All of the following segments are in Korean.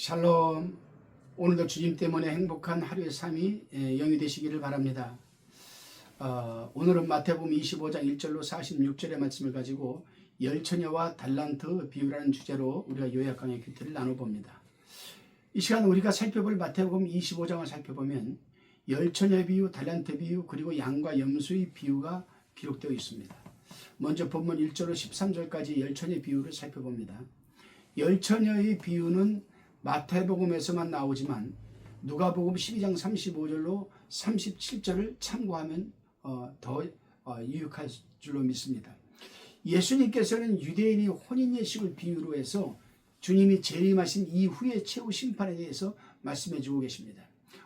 샬롬. 오늘도 주님 때문에 행복한 하루의 삶이 예, 영이 되시기를 바랍니다. 어, 오늘은 마태복음 25장 1절로 46절의 말씀을 가지고 열처녀와 달란트 비유라는 주제로 우리가 요약 강의 큐티를 나눠봅니다. 이 시간 우리가 살펴볼 마태복음 25장을 살펴보면 열처녀 비유, 달란트 비유, 그리고 양과 염소의 비유가 기록되어 있습니다. 먼저 본문 1절로 13절까지 열처녀 비유를 살펴봅니다. 열처녀의 비유는 마태복음에서만 나오지만 누가복음 12장 35절로 37절을 참고하면 어, 더 어, 유익할 줄로 믿습니다. 예수님께서는 유대인이 혼인 예식을 비유로 해서 주님이 재림하신 이후의 최후 심판에 대해서 말씀해 주고 계십니다.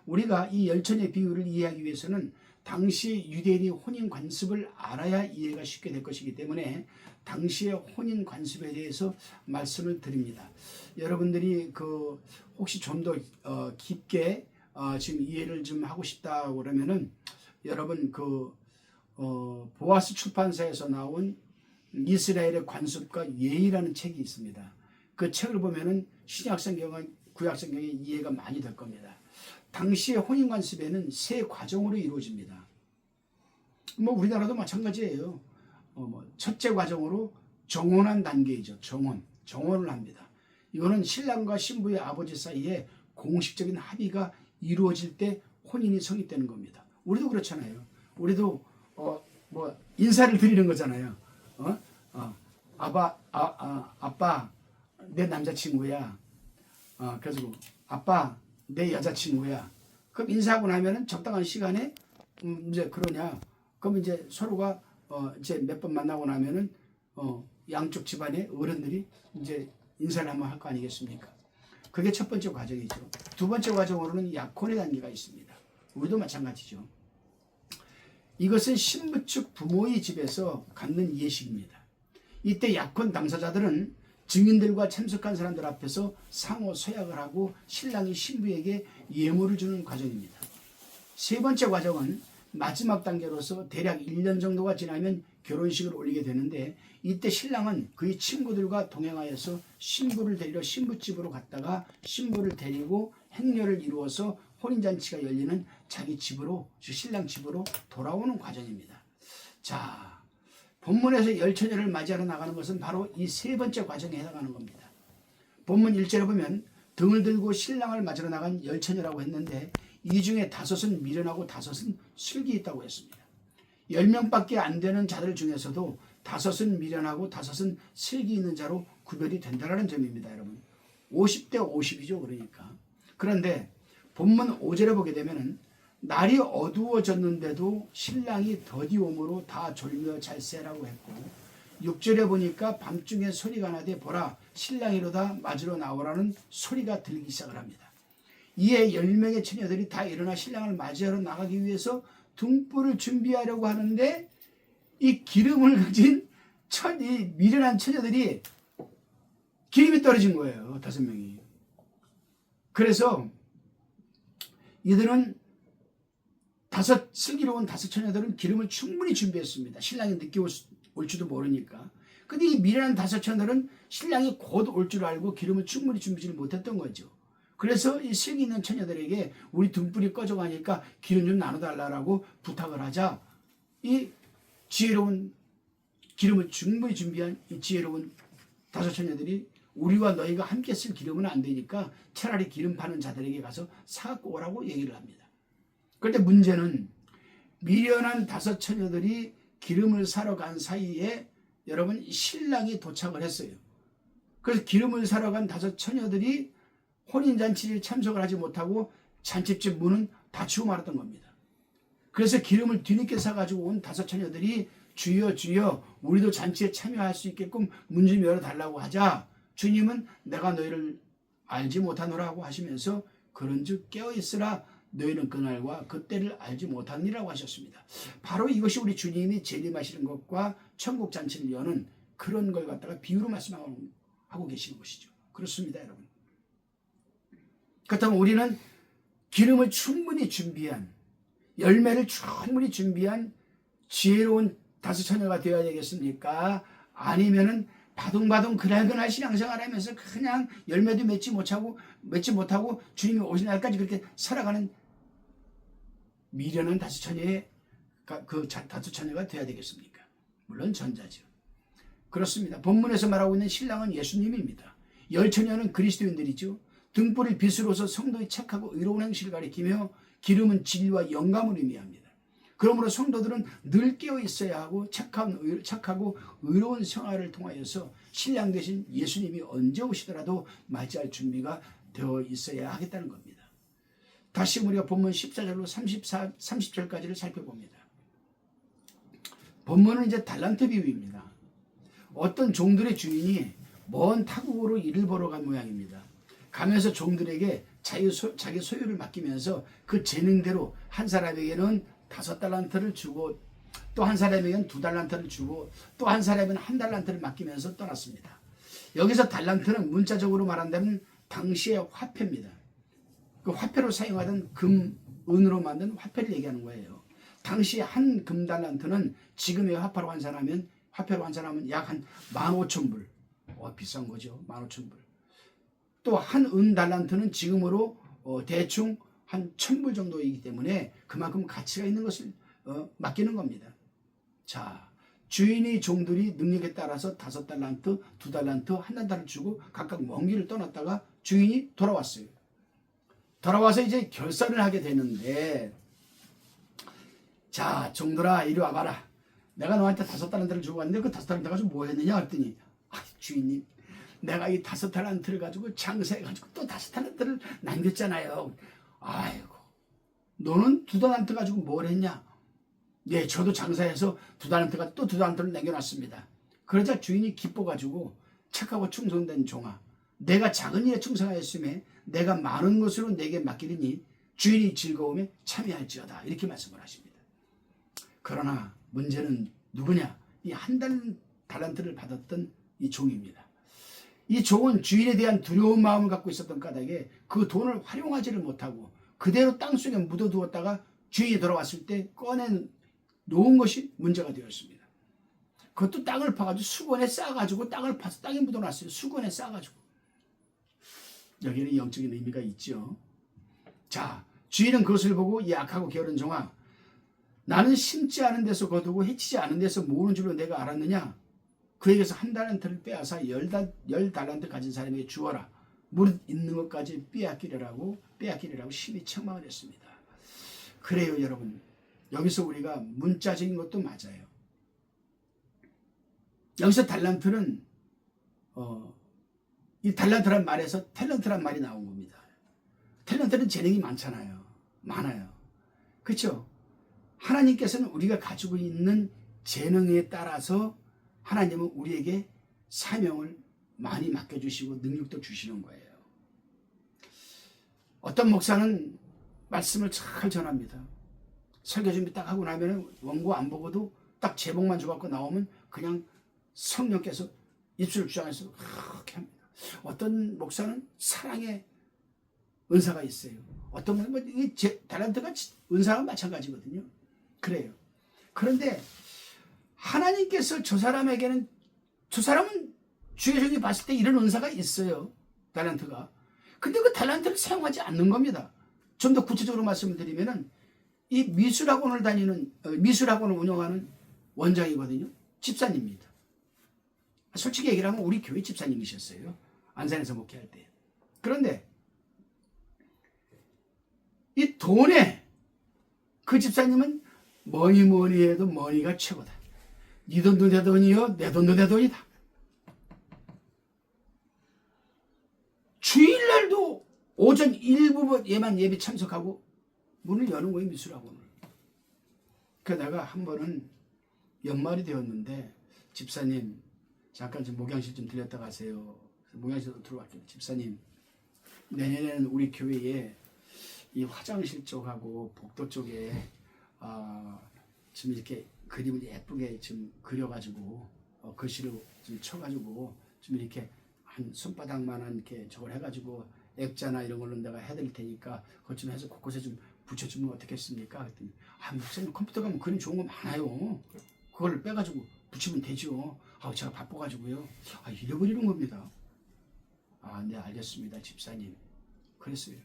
우리가 이 열천의 비유를 이해하기 위해서는 당시 유대인이 혼인 관습을 알아야 이해가 쉽게 될 것이기 때문에 당시의 혼인 관습에 대해서 말씀을 드립니다. 여러분들이 그 혹시 좀더 어, 깊게 어, 지금 이해를 좀 하고 싶다 그러면은 여러분 그 어, 보아스 출판사에서 나온 이스라엘의 관습과 예의라는 책이 있습니다. 그 책을 보면은 신약성경은 구약성경의 이해가 많이 될 겁니다. 당시의 혼인 관습에는 세 과정으로 이루어집니다. 뭐 우리나라도 마찬가지예요. 어, 뭐 첫째 과정으로 정혼한 단계이죠. 정혼, 정혼을 합니다. 이거는 신랑과 신부의 아버지 사이에 공식적인 합의가 이루어질 때 혼인이 성립되는 겁니다. 우리도 그렇잖아요. 우리도 어, 뭐 인사를 드리는 거잖아요. 어? 어, 아빠, 아, 아, 아빠, 내 남자친구야. 어, 그래서 아빠, 내 여자친구야. 그럼 인사하고 나면은 적당한 시간에 음, 이제 그러냐. 그럼 이제 서로가 어, 이제 몇 번 만나고 나면은 어, 양쪽 집안의 어른들이 이제 인사를 한번 할 거 아니겠습니까? 그게 첫 번째 과정이죠. 두 번째 과정으로는 약혼의 단계가 있습니다. 우리도 마찬가지죠. 이것은 신부 측 부모의 집에서 갖는 예식입니다. 이때 약혼 당사자들은 증인들과 참석한 사람들 앞에서 상호 서약을 하고 신랑이 신부에게 예물을 주는 과정입니다. 세 번째 과정은 마지막 단계로서 대략 1년 정도가 지나면 결혼식을 올리게 되는데 이때 신랑은 그의 친구들과 동행하여서 신부를 데리러 신부집으로 갔다가 신부를 데리고 행렬을 이루어서 혼인잔치가 열리는 자기 집으로 신랑 집으로 돌아오는 과정입니다. 자 본문에서 열처녀를 맞이하러 나가는 것은 바로 이 세 번째 과정에 해당하는 겁니다. 본문 1절에 보면 등을 들고 신랑을 맞으러 나간 열처녀라고 했는데 이 중에 다섯은 미련하고 다섯은 슬기 있다고 했습니다. 10명밖에 안 되는 자들 중에서도 다섯은 미련하고 다섯은 슬기 있는 자로 구별이 된다는 점입니다, 여러분. 50대 50이죠, 그러니까. 그런데 본문 5절에 보게 되면은 날이 어두워졌는데도 신랑이 더디 오므로 다 졸며 잘세라고 했고 6절에 보니까 밤중에 소리가 나되 보라 신랑이로다 맞으러 나오라는 소리가 들리기 시작을 합니다. 이에 10명의 처녀들이 다 일어나 신랑을 맞이하러 나가기 위해서 등불을 준비하려고 하는데 이 기름을 가진 천, 이 미련한 처녀들이 기름이 떨어진 거예요. 다섯 명이. 그래서 이들은 다섯 슬기로 운 다섯 처녀들은 기름을 충분히 준비했습니다. 신랑이 늦게 올, 수, 올지도 모르니까. 근데 이 미련한 다섯 처녀들은 신랑이 곧 올 줄 알고 기름을 충분히 준비를 못했던 거죠. 그래서 이 슬기 있는 처녀들에게 우리 등불이 꺼져가니까 기름 좀 나눠달라고 부탁을 하자 이 지혜로운 기름을 충분히 준비한 이 지혜로운 다섯 처녀들이 우리와 너희가 함께 쓸 기름은 안 되니까 차라리 기름 파는 자들에게 가서 사갖고 오라고 얘기를 합니다. 그런데 문제는 미련한 다섯 처녀들이 기름을 사러 간 사이에 여러분 신랑이 도착을 했어요. 그래서 기름을 사러 간 다섯 처녀들이 혼인잔치에 참석을 하지 못하고 잔치집 문은 닫히고 말았던 겁니다. 그래서 기름을 뒤늦게 사가지고 온 다섯 처녀들이 주여 주여 우리도 잔치에 참여할 수 있게끔 문 좀 열어달라고 하자 주님은 내가 너희를 알지 못하노라고 하시면서 그런즉 깨어있으라 너희는 그날과 그때를 알지 못하니라고 하셨습니다. 바로 이것이 우리 주님이 재림하시는 것과 천국 잔치를 여는 그런 걸 갖다가 비유로 말씀하고 하고 계시는 것이죠. 그렇습니다, 여러분. 그렇다면 우리는 기름을 충분히 준비한 열매를 충분히 준비한 지혜로운 다섯 처녀가 되어야 되겠습니까? 아니면은 바둥바둥 그날그날 신앙생활하면서 그냥 열매도 맺지 못하고 맺지 못하고 주님이 오신 날까지 그렇게 살아가는 미련한 다섯 처녀의 그 자- 다섯 처녀가 돼야 되겠습니까? 물론 전자죠. 그렇습니다. 본문에서 말하고 있는 신랑은 예수님입니다. 열 처녀는 그리스도인들이죠. 등불을 빛으로서 성도의 착하고 의로운 행실을 가리키며 기름은 진리와 영감을 의미합니다. 그러므로 성도들은 늘 깨어 있어야 하고 착한 의- 착하고 의로운 생활을 통하여서 신랑 되신 예수님이 언제 오시더라도 맞이할 준비가 되어 있어야 하겠다는 겁니다. 다시 우리가 본문 14절로 34, 30절까지를 살펴봅니다. 본문은 이제 달란트 비유입니다. 어떤 종들의 주인이 먼 타국으로 일을 보러 간 모양입니다. 가면서 종들에게 자유 소, 자기 소유를 맡기면서 그 재능대로 한 사람에게는 다섯 달란트를 주고 또 한 사람에게는 두 달란트를 주고 또 한 사람에게는 한 달란트를 맡기면서 떠났습니다. 여기서 달란트는 문자적으로 말한다면 당시의 화폐입니다. 그 화폐로 사용하던 금, 은으로 만든 화폐를 얘기하는 거예요. 당시 한 금달란트는 지금의 화폐로 환산하면 화폐로 환산하면 약 한 15,000불. 어, 비싼 거죠. 15,000불. 또 한 은 달란트는 지금으로 어, 대충 한 1,000불 정도이기 때문에 그만큼 가치가 있는 것을 어, 맡기는 겁니다. 자, 주인이 종들이 능력에 따라서 다섯 달란트, 두 달란트, 한 달란트를 주고 각각 먼 길을 떠났다가 주인이 돌아왔어요. 돌아와서 이제 결산을 하게 되는데 자 종들아 이리 와봐라. 내가 너한테 다섯 달란트를 주고 왔는데 그 다섯 달란트 가지고 뭐 했느냐? 했더니 아 주인님 내가 이 다섯 달란트를 가지고 장사해가지고 또 다섯 달란트를 남겼잖아요. 아이고 너는 두 달란트 가지고 뭘 했냐? 네 저도 장사해서 두 달란트 가지고 또두 달란트를 남겨놨습니다. 그러자 주인이 기뻐가지고 착하고 충성된 종아 내가 작은 일에 충성하였음에 내가 많은 것으로 내게 맡기리니 주인이 즐거움에 참여할지어다 이렇게 말씀을 하십니다. 그러나 문제는 누구냐? 이한 달란트를 받았던 이 종입니다. 이 종은 주인에 대한 두려운 마음을 갖고 있었던 까닭에 그 돈을 활용하지를 못하고 그대로 땅속에 묻어두었다가 주인이 돌아왔을 때 꺼내 놓은 것이 문제가 되었습니다. 그것도 땅을 파가지고 수건에 싸가지고 땅을 파서 땅에 묻어놨어요. 수건에 싸가지고. 여기에는 영적인 의미가 있죠. 자, 주인은 그것을 보고 이 악하고 게으른 종아, 나는 심지 않은 데서 거두고 해치지 않은 데서 모으는 줄로 내가 알았느냐? 그에게서 한 달란트를 빼앗아 열, 달, 열 달란트 가진 사람에게 주어라. 무릇 있는 것까지 빼앗기려라고 빼앗기려라고 심히 책망을 했습니다. 그래요, 여러분. 여기서 우리가 문자적인 것도 맞아요. 여기서 달란트는 어, 이 달란트란 말에서 탤런트란 말이 나온 겁니다. 탤런트는 재능이 많잖아요. 많아요. 그렇죠? 하나님께서는 우리가 가지고 있는 재능에 따라서 하나님은 우리에게 사명을 많이 맡겨주시고 능력도 주시는 거예요. 어떤 목사는 말씀을 잘 전합니다. 설교 준비 딱 하고 나면 원고 안 보고도 딱 제목만 줘갖고 나오면 그냥 성령께서 입술을 주장해서 그렇게 합니다. 어떤 목사는 사랑의 은사가 있어요. 어떤 뭐 이게 제 달란트가 은사가 마찬가지거든요. 그래요. 그런데 하나님께서 저 사람에게는 저 사람은 주의 종이 봤을 때 이런 은사가 있어요. 달란트가. 근데 그 달란트를 사용하지 않는 겁니다. 좀 더 구체적으로 말씀을 드리면은 이 미술학원을 다니는 어, 미술학원을 운영하는 원장이거든요. 집사님입니다. 솔직히 얘기를 하면 우리 교회 집사님이셨어요. 안산에서 목회할 때. 그런데 이 돈에 그 집사님은 뭐니 뭐니 해도 머니가 최고다. 네 돈도 내 돈이요, 내 돈도 내 돈이다. 주일날도 오전 일부에만 예배 참석하고 문을 여는 거예요, 미술학원을. 그 내가 한 번은 연말이 되었는데 집사님 잠깐 좀 목양실 좀 들렸다 가세요. 목양실로 들어갈게요. 집사님 내년에는 우리 교회에 이 화장실 쪽하고 복도 쪽에 아, 지금 이렇게 그림을 예쁘게 좀 그려가지고 어, 글씨로 좀 쳐가지고 좀 이렇게 한 손바닥만한 이렇게 저걸 해가지고 액자나 이런 걸로 내가 해드릴 테니까 그것 좀 해서 곳곳에 좀 붙여주면 어떻겠습니까? 그랬더니 아 목사님 컴퓨터 가면 그림 좋은 거 많아요. 그걸 빼가지고 붙이면 되죠. 아, 제가 바빠가지고요. 아, 잃어버리는 겁니다. 아, 네, 알겠습니다, 집사님. 그랬어요.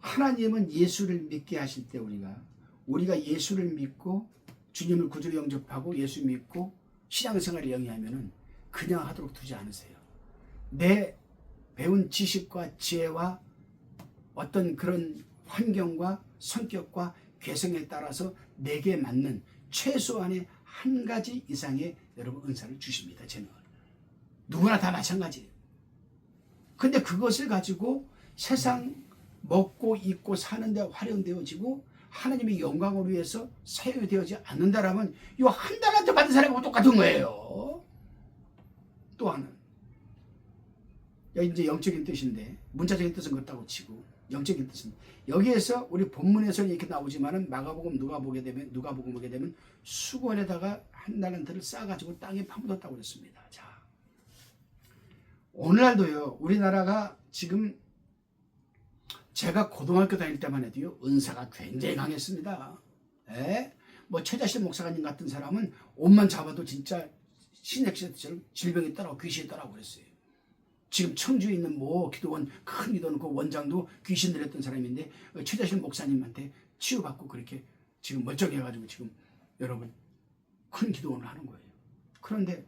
하나님은 예수를 믿게 하실 때 우리가 우리가 예수를 믿고 주님을 구주로 영접하고 예수 믿고 신앙생활을 영위하면은 그냥 하도록 두지 않으세요. 내 배운 지식과 지혜와 어떤 그런 환경과 성격과 개성에 따라서 내게 맞는 최소한의 한 가지 이상의 여러분 은사를 주십니다. 저는 누구나 다 마찬가지예요. 근데 그것을 가지고 세상 먹고 입고 사는데 활용되어지고 하나님의 영광을 위해서 사용되어지 않는다라면 이 한 달한테 받은 사람하고 똑같은 거예요. 또 하나 여기 이제 영적인 뜻인데 문자적인 뜻은 그렇다고 치고 영적인 뜻은 여기에서 우리 본문에서는 이렇게 나오지만은 마가복음 누가 보게 되면 누가 보고 보게 되면 수건에다가 한 달란트를 싸가지고 땅에 파묻었다고 그랬습니다. 자 오늘날도요 우리나라가 지금 제가 고등학교 다닐 때만 해도요 은사가 굉장히 강했습니다. 예? 뭐 최자실 목사님 같은 사람은 옷만 잡아도 진짜 신약시대처럼 질병이 따라오고 귀신이 따라오고 그랬어요. 지금 청주에 있는 뭐 기도원 큰 기도원 그 원장도 귀신 들렸던 사람인데 어, 최자실 목사님한테 치유받고 그렇게 지금 멀쩡해가지고 지금 여러분 큰 기도원을 하는 거예요. 그런데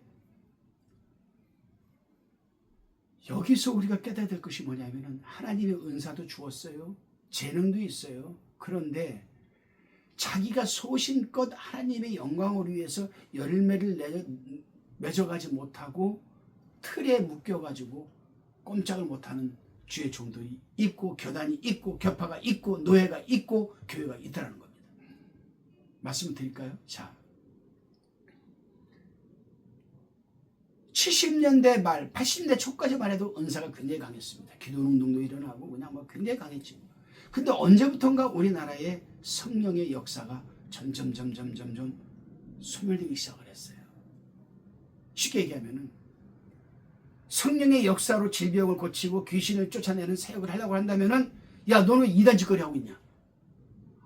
여기서 우리가 깨달아야 될 것이 뭐냐면은 하나님의 은사도 주었어요. 재능도 있어요. 그런데 자기가 소신껏 하나님의 영광을 위해서 열매를 내, 맺어가지 못하고 틀에 묶여가지고 꼼짝을 못하는 주의 종들이 있고 교단이 있고 교파가 있고 노예가 있고 교회가 있다는 겁니다. 말씀을 드릴까요? 자, 70년대 말, 80년대 초까지만 해도 은사가 굉장히 강했습니다. 기도 운동도 일어나고 그냥 뭐 굉장히 강했죠. 근데 언제부턴가 우리나라의 성령의 역사가 점점 점점 점점 소멸되기 시작을 했어요. 쉽게 얘기하면은 성령의 역사로 질병을 고치고 귀신을 쫓아내는 사역을 하려고 한다면은 야 너는 이단 짓거리 하고 있냐?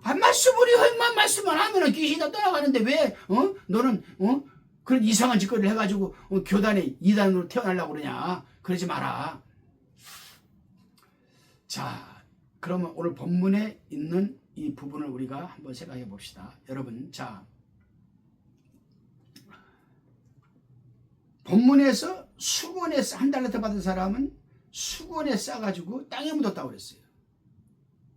아 말씀을 해만 말씀만 하면은 귀신이 다 떠나가는데 왜 어? 너는 어? 그런 이상한 짓거리를 해가지고 어, 교단의 이단으로 태어나려고 그러냐? 그러지 마라. 자, 그러면 오늘 본문에 있는 이 부분을 우리가 한번 생각해 봅시다. 여러분, 자. 본문에서 수건에 한 달러트 받은 사람은 수건에 싸가지고 땅에 묻었다고 그랬어요.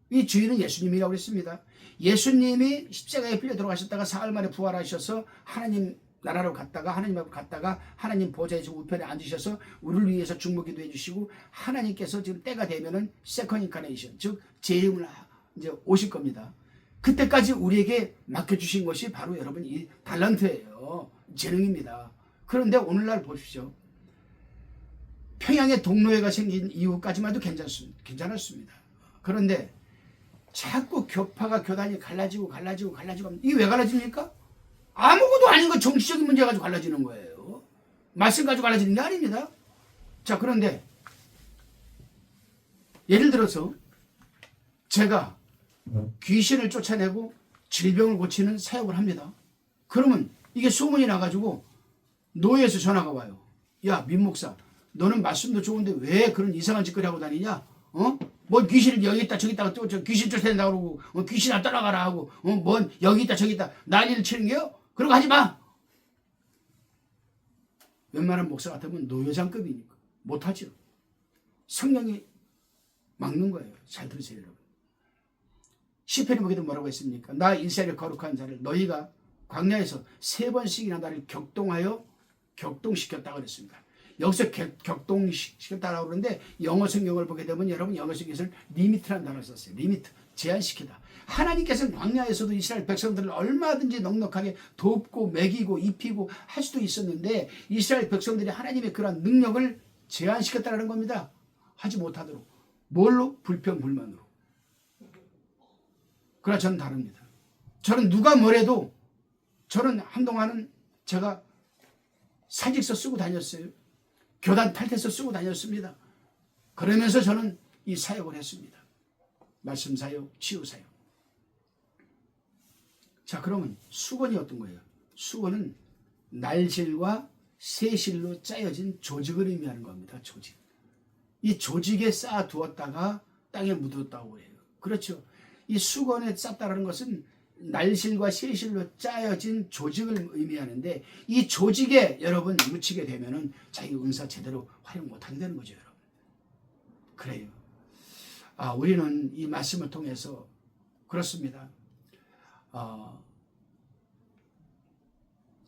이 주인은 예수님이라고 그랬습니다. 예수님이 십자가에 빌려 들어가셨다가 사흘 만에 부활하셔서 하나님 나라로 갔다가 하나님 앞으로 갔다가 하나님 보좌에 지금 우편에 앉으셔서 우리를 위해서 중보기도 해주시고 하나님께서 지금 때가 되면은 세컨 인카네이션 즉 재림을 이제 오실 겁니다. 그때까지 우리에게 맡겨주신 것이 바로 여러분 이 달란트예요. 재능입니다. 그런데 오늘날 보십시오. 평양에 동로회가 생긴 이후까지만 해도 괜찮습니다. 괜찮았습니다. 그런데 자꾸 교파가 교단이 갈라지고 갈라지고 갈라지고 이게 왜 갈라집니까? 아무것도 아닌 거 정치적인 문제 가지고 갈라지는 거예요. 말씀 가지고 갈라지는 게 아닙니다. 자, 그런데 예를 들어서 제가 귀신을 쫓아내고 질병을 고치는 사역을 합니다. 그러면 이게 소문이 나가지고 노예에서 전화가 와요. 야, 민 목사, 너는 말씀도 좋은데 왜 그런 이상한 짓거리 하고 다니냐? 어? 뭐 귀신을 여기 있다 저기 있다가 또저 귀신 쫓아낸다 그러고 어, 귀신 안 따라가라 하고 어, 뭔 여기 있다 저기 있다 난리를 치는 게요? 거 하지 마. 웬만한 목사 같으면 노예장급이니까 못하죠. 성령이 막는 거예요. 잘 들으세요, 여러분. 시편에 보게도 뭐라고 했습니까? 나 이스라엘 거룩한 자를 너희가 광야에서 세 번씩이나 나를 격동하여 격동시켰다 그랬습니다. 여기서 격, 격동시켰다라고 그러는데 영어 성경을 보게 되면 여러분 영어 성경에서는 리미트라는 단어를 썼어요. 리미트, 제한시키다. 하나님께서는 광야에서도 이스라엘 백성들을 얼마든지 넉넉하게 돕고 먹이고 입히고 할 수도 있었는데 이스라엘 백성들이 하나님의 그러한 능력을 제한시켰다는 겁니다. 하지 못하도록. 뭘로? 불평불만으로. 그러나 저는 다릅니다. 저는 누가 뭐래도 저는 한동안은 제가 사직서 쓰고 다녔어요. 교단 탈퇴서 쓰고 다녔습니다. 그러면서 저는 이 사역을 했습니다. 말씀 사역, 치유 사역. 자, 그러면 수건이 어떤 거예요? 수건은 날실과 새실로 짜여진 조직을 의미하는 겁니다. 조직. 이 조직에 쌓아 두었다가 땅에 묻었다고 해요. 그렇죠. 이 수건에 쌌다는 것은 날실과 새실로 짜여진 조직을 의미하는데 이 조직에 여러분 묻히게 되면은 자기 은사 제대로 활용 못하게 되는 거죠, 여러분. 그래요. 아, 우리는 이 말씀을 통해서 그렇습니다. 어,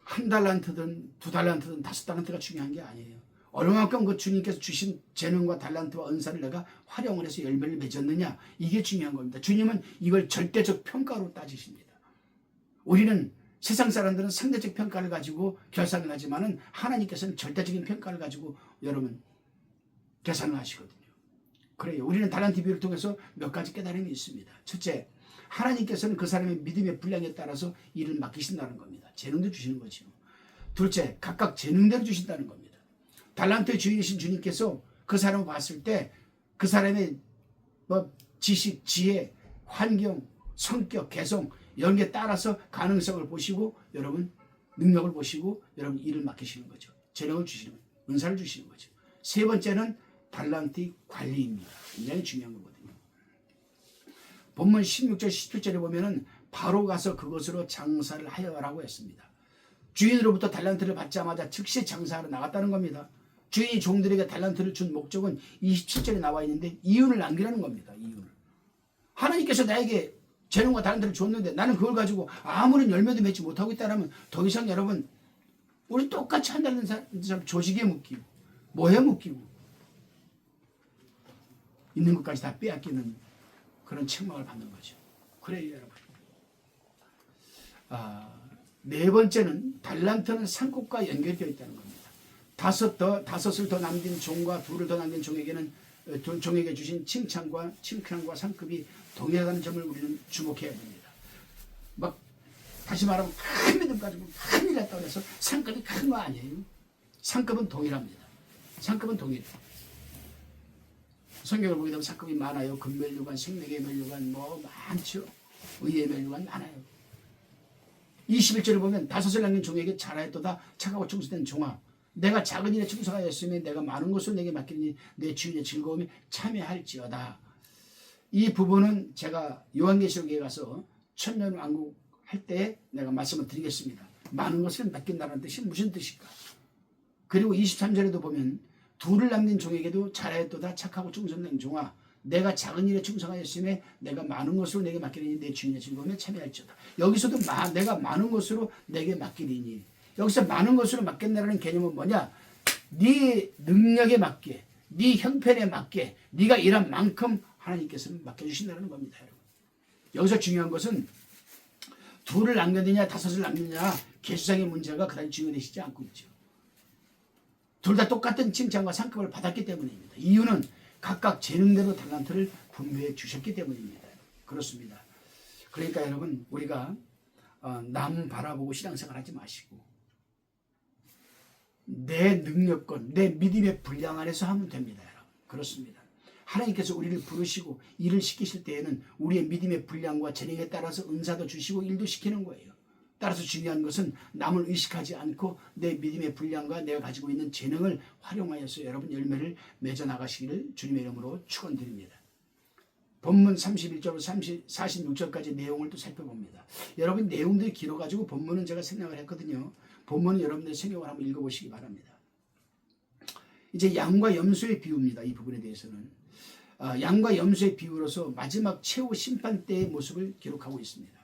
한 달란트든 두 달란트든 다섯 달란트가 중요한 게 아니에요. 얼마만큼 그 주님께서 주신 재능과 달란트와 은사를 내가 활용을 해서 열매를 맺었느냐 이게 중요한 겁니다. 주님은 이걸 절대적 평가로 따지십니다. 우리는 세상 사람들은 상대적 평가를 가지고 결산을 하지만은 하나님께서는 절대적인 평가를 가지고 여러분 계산을 하시거든요. 그래요. 우리는 달란트 비유를 통해서 몇 가지 깨달음이 있습니다. 첫째, 하나님께서는 그 사람의 믿음의 분량에 따라서 일을 맡기신다는 겁니다. 재능도 주시는 거죠. 둘째, 각각 재능대로 주신다는 겁니다. 달란트의 주인이신 주님께서 그 사람을 봤을 때 그 사람의 뭐 지식, 지혜, 환경, 성격, 개성 게 따라서 가능성을 보시고 여러분 능력을 보시고 여러분 일을 맡기시는 거죠. 재능을 주시는 거죠. 은사를 주시는 거죠. 세 번째는 달란트 관리입니다. 굉장히 중요한 거거든요. 본문 16절 17절에 보면은 바로 가서 그것으로 장사를 하여라고 했습니다. 주인으로부터 달란트를 받자마자 즉시 장사하러 나갔다는 겁니다. 주인이 종들에게 달란트를 준 목적은 27절에 나와 있는데 이윤을 남기라는 겁니다. 이윤을. 하나님께서 나에게 재능과 달란트를 줬는데 나는 그걸 가지고 아무런 열매도 맺지 못하고 있다면 더 이상 여러분 우리 똑같이 한다는 사람 조직에 묶이고 뭐에 묶이고 있는 것까지 다 빼앗기는 그런 책망을 받는 거죠. 그래요, 여러분. 아, 네 번째는 달란트는 산꽃과 연결되어 있다는 겁니다. 다섯 더 다섯을 더 남긴 종과 둘을 더 남긴 종에게는 어, 종- 종에게 주신 칭찬과 칭찬과 상급이 동일하다는 점을 우리는 주목해야 됩니다. 막 다시 말하면 큰 믿음 가지고 큰일 했다고 해서 상급이 큰 거 아니에요. 상급은 동일합니다. 상급은 동일해요. 성경을 보게 되면 상급이 많아요. 금멸류관, 생명의 멸류관 뭐 많죠. 의의 멸류관 많아요. 21절을 보면 다섯을 남긴 종에게 잘하였도다 착하고 충성된 종아 내가 작은 일에 충성하였으면 내가 많은 것을 내게 맡기니 내 주인의 즐거움에 참여할지어다. 이 부분은 제가 요한계시록에 가서 천년 왕국 할 때 내가 말씀을 드리겠습니다. 많은 것을 맡긴다는 뜻이 무슨 뜻일까? 그리고 23절에도 보면 둘을 남긴 종에게도 잘하였도다 착하고 충성된 종아 내가 작은 일에 충성하였음에 내가 많은 것으로 내게 맡기리니 내 주인의 즐거움에 참여할지어다. 여기서도 마, 내가 많은 것으로 내게 맡기리니 여기서 많은 것으로 맡긴다는 개념은 뭐냐? 네 능력에 맞게, 네 형편에 맞게, 네가 일한 만큼 하나님께서는 맡겨주신다는 겁니다, 여러분. 여기서 중요한 것은 둘을 남겼느냐 다섯을 남겼느냐 개수상의 문제가 그다지 중요되시지 않고 있죠. 둘 다 똑같은 칭찬과 상급을 받았기 때문입니다. 이유는 각각 재능대로 달란트를 분배해 주셨기 때문입니다. 그렇습니다. 그러니까 여러분 우리가 어, 남 바라보고 신앙생활 하지 마시고 내 능력권, 내 믿음의 분량 안에서 하면 됩니다. 여러분. 그렇습니다. 하나님께서 우리를 부르시고 일을 시키실 때에는 우리의 믿음의 분량과 재능에 따라서 은사도 주시고 일도 시키는 거예요. 따라서 중요한 것은 남을 의식하지 않고 내 믿음의 분량과 내가 가지고 있는 재능을 활용하여서 여러분 열매를 맺어 나가시기를 주님의 이름으로 축원드립니다. 본문 31절 30, 46절까지 내용을 또 살펴봅니다. 여러분 내용들이 길어가지고 본문은 제가 생각을 했거든요. 본문은 여러분들 생각을 한번 읽어보시기 바랍니다. 이제 양과 염소의 비유입니다. 이 부분에 대해서는 아, 양과 염소의 비유로서 마지막 최후 심판 때의 모습을 기록하고 있습니다.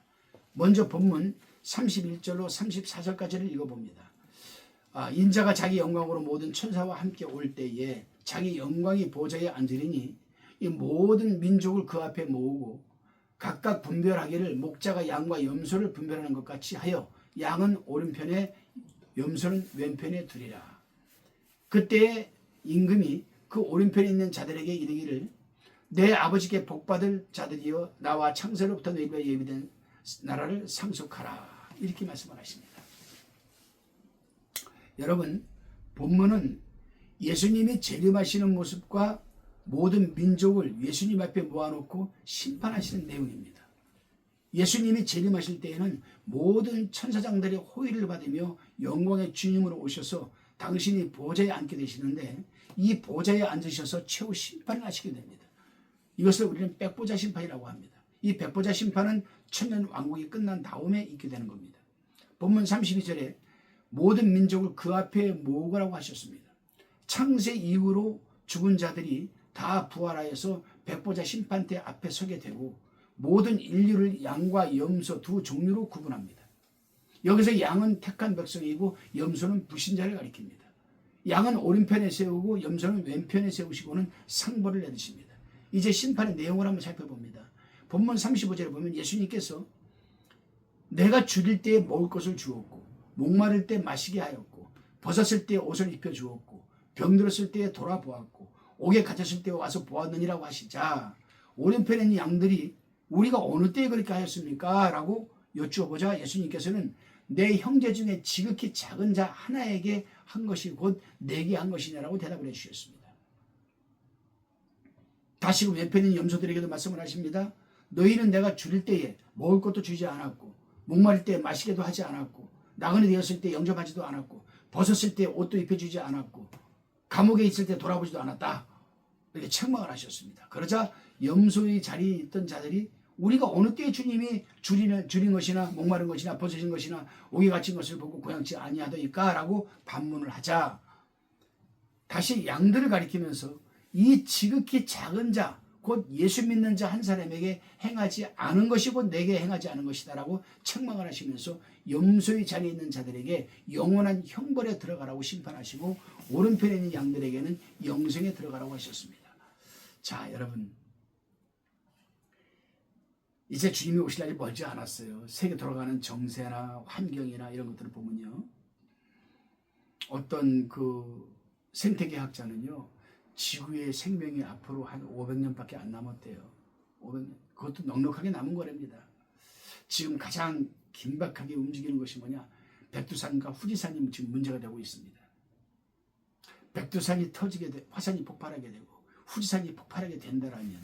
먼저 본문 31절로 34절까지를 읽어봅니다. 아, 인자가 자기 영광으로 모든 천사와 함께 올 때에 자기 영광이 보좌에 앉으리니 이 모든 민족을 그 앞에 모으고 각각 분별하기를 목자가 양과 염소를 분별하는 것 같이 하여 양은 오른편에 염소는 왼편에 두리라. 그때 임금이 그 오른편에 있는 자들에게 이르기를 내 아버지께 복받을 자들이여 나와 창세로부터 너희가 예비된 나라를 상속하라 이렇게 말씀을 하십니다. 여러분 본문은 예수님이 재림하시는 모습과 모든 민족을 예수님 앞에 모아놓고 심판하시는 내용입니다. 예수님이 재림하실 때에는 모든 천사장들의 호의를 받으며 영광의 주님으로 오셔서 당신이 보좌에 앉게 되시는데 이 보좌에 앉으셔서 최후 심판을 하시게 됩니다. 이것을 우리는 백보자 심판이라고 합니다. 이 백보자 심판은 천년 왕국이 끝난 다음에 있게 되는 겁니다. 본문 32절에 모든 민족을 그 앞에 모으라고 하셨습니다. 창세 이후로 죽은 자들이 다 부활하여서 백보자 심판대 앞에 서게 되고 모든 인류를 양과 염소 두 종류로 구분합니다. 여기서 양은 택한 백성이고 염소는 불신자를 가리킵니다. 양은 오른편에 세우고 염소는 왼편에 세우시고는 상벌을 내리십니다. 이제 심판의 내용을 한번 살펴봅니다. 본문 35절에 보면 예수님께서 내가 줄일 때에 먹을 것을 주었고 목마를 때 마시게 하였고 벗었을 때 옷을 입혀 주었고 병들었을 때에 돌아보았고 옥에 갇혔을 때 와서 보았느니라고 하시자 오른편에 있는 양들이 우리가 어느 때에 그렇게 하였습니까? 라고 여쭈어보자 예수님께서는 내 형제 중에 지극히 작은 자 하나에게 한 것이 곧 내게 한 것이냐라고 대답을 해주셨습니다. 다시금 왼편에 있는 염소들에게도 말씀을 하십니다. 너희는 내가 줄일 때에 먹을 것도 주지 않았고 목마를 때 마시게도 하지 않았고 나그네 되었을 때 영접하지도 않았고 벗었을 때 옷도 입혀주지 않았고 감옥에 있을 때 돌아보지도 않았다. 이렇게 책망을 하셨습니다. 그러자 염소의 자리에 있던 자들이 우리가 어느 때에 주님이 줄이는, 줄인 것이나 목마른 것이나 벗어진 것이나 옥에 갇힌 것을 보고 고향치 아니하더이까 라고 반문을 하자 다시 양들을 가리키면서 이 지극히 작은 자, 곧 예수 믿는 자 한 사람에게 행하지 않은 것이 곧 내게 행하지 않은 것이다라고 책망을 하시면서 염소의 자리에 있는 자들에게 영원한 형벌에 들어가라고 심판하시고 오른편에 있는 양들에게는 영생에 들어가라고 하셨습니다. 자, 여러분. 이제 주님이 오실 날이 멀지 않았어요. 세계 돌아가는 정세나 환경이나 이런 것들을 보면요. 어떤 그 생태계학자는요. 지구의 생명이 앞으로 한 500년밖에 안 남았대요. 500년. 그것도 넉넉하게 남은 거랍니다. 지금 가장 긴박하게 움직이는 것이 뭐냐? 백두산과 후지산이 지금 문제가 되고 있습니다. 백두산이 터지게 돼, 화산이 폭발하게 되고 후지산이 폭발하게 된다라면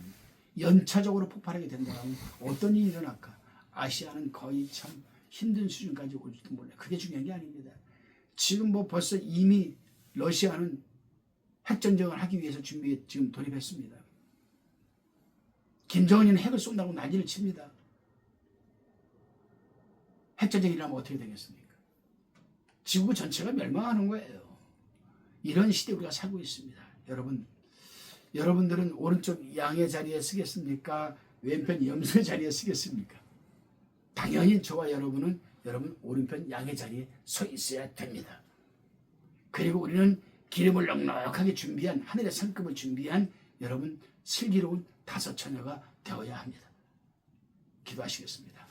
연차적으로 폭발하게 된다면 어떤 일이 일어날까? 아시아는 거의 참 힘든 수준까지 올지도 몰라. 그게 중요한 게 아닙니다. 지금 뭐 벌써 이미 러시아는 핵전쟁을 하기 위해서 준비에 지금 돌입했습니다. 김정은이는 핵을 쏜다고 난리를 칩니다. 핵전쟁이 일어나면 어떻게 되겠습니까? 지구 전체가 멸망하는 거예요. 이런 시대에 우리가 살고 있습니다. 여러분, 여러분들은 오른쪽 양의 자리에 쓰겠습니까? 왼편 염소의 자리에 쓰겠습니까? 당연히 저와 여러분은 여러분 오른편 양의 자리에 서 있어야 됩니다. 그리고 우리는 기름을 넉넉하게 준비한 하늘의 상급을 준비한 여러분 슬기로운 다섯 처녀가 되어야 합니다. 기도하시겠습니다.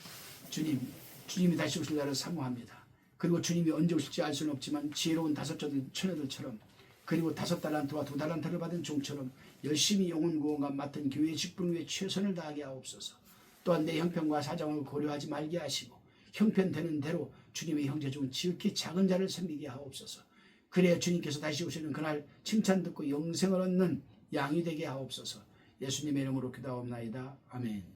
주님, 주님이 다시 오실 날을 사모합니다. 그리고 주님이 언제 오실지 알 수는 없지만 지혜로운 다섯 처녀들처럼 그리고 다섯 달란트와 두 달란트를 받은 종처럼 열심히 영혼 구원과 맡은 교회 직분 위에 최선을 다하게 하옵소서. 또한 내 형편과 사정을 고려하지 말게 하시고 형편되는 대로 주님의 형제 중 지극히 작은 자를 섬기게 하옵소서. 그래야 주님께서 다시 오시는 그날 칭찬 듣고 영생을 얻는 양이 되게 하옵소서. 예수님의 이름으로 기도하옵나이다. 아멘.